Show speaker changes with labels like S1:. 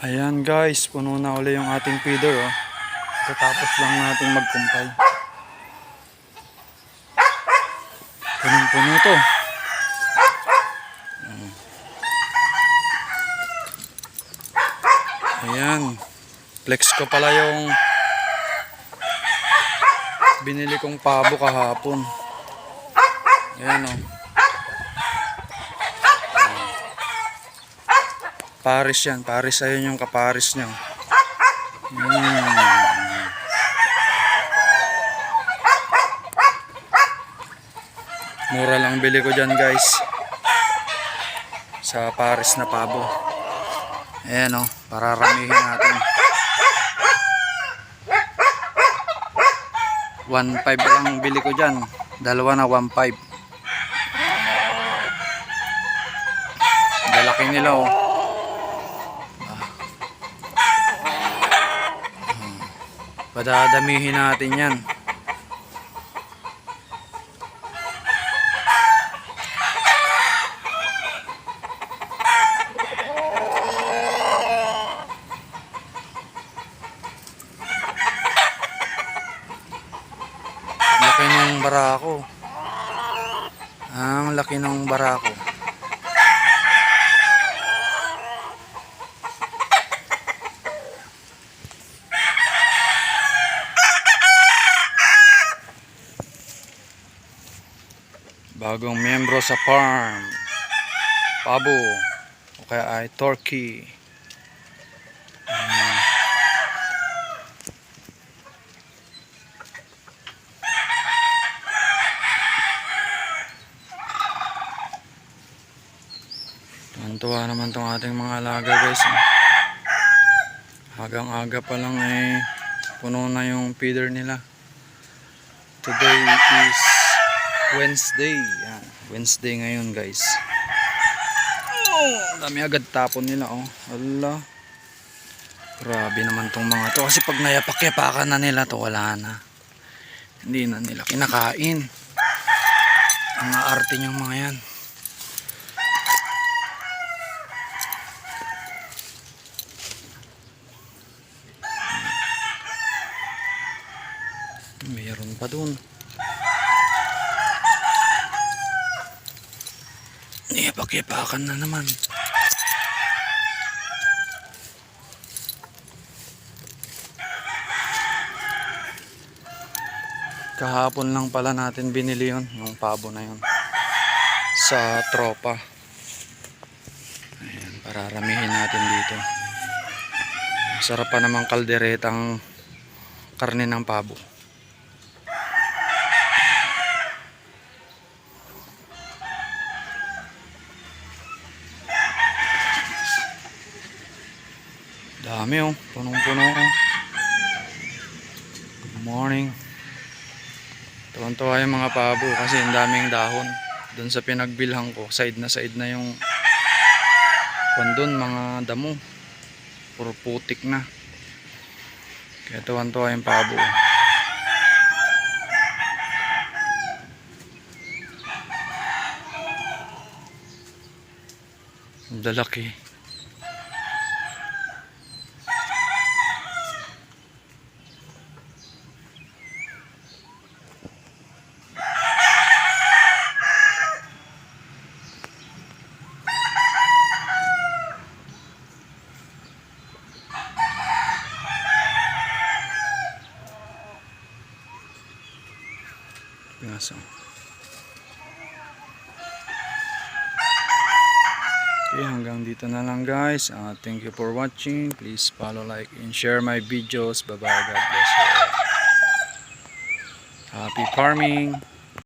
S1: Ayan guys, puno na uli yung ating feeder oh. Katapos lang nating magkumpay. Punong-puno to. Ayan. Flex ko pala yung binili kong pabo kahapon. Ayan oh. Paris yan. Paris ayun yung kaparis niya. Hmm. Mura lang bili ko dyan guys. Sa Paris na pabo. Ayan o. Pararamihin natin. 1.5 lang bili ko dyan. Dalawa na 1.5. Dalaki nila oh. Padadamihin natin yan. Laki ng barako. Ang laki ng barako. Bagong miyembro sa farm. Pabo. O kaya ay turkey. Ayan. Tuwan-tuwa naman tong ating mga alaga guys. eh. Hagang-aga pa lang eh puno na yung feeder nila. Today is Wednesday. Yan. Wednesday ngayon guys. Oh, dami agad tapon nila oh. Ala. Grabe naman tong mga to. Kasi pag nayapak-yapakan na nila to wala na. Hindi na nila kinakain. Ang arte niyang mga yan. Mayroon pa dun. Iyapak-yapakan na naman. Kahapon lang pala natin binili yun, yung pabo na yun. Sa tropa. Ayan, pararamihin natin dito. Sarap pa namang kalderetang karne ng pabo. Dami oh, punong-puno oh. Good morning. Tuwan-tuwa yung mga pabo kasi ang daming dahon. Doon sa pinagbilhan ko, side na side na yung kwan doon, mga damo. Puro putik na. Kaya tuwan-tuwa yung pabo. Ang lalaki. Picasso. Okay, hanggang dito na lang guys. Uh, thank you for watching. Please follow, like, and share my videos. Bye-bye. God bless you. Happy farming.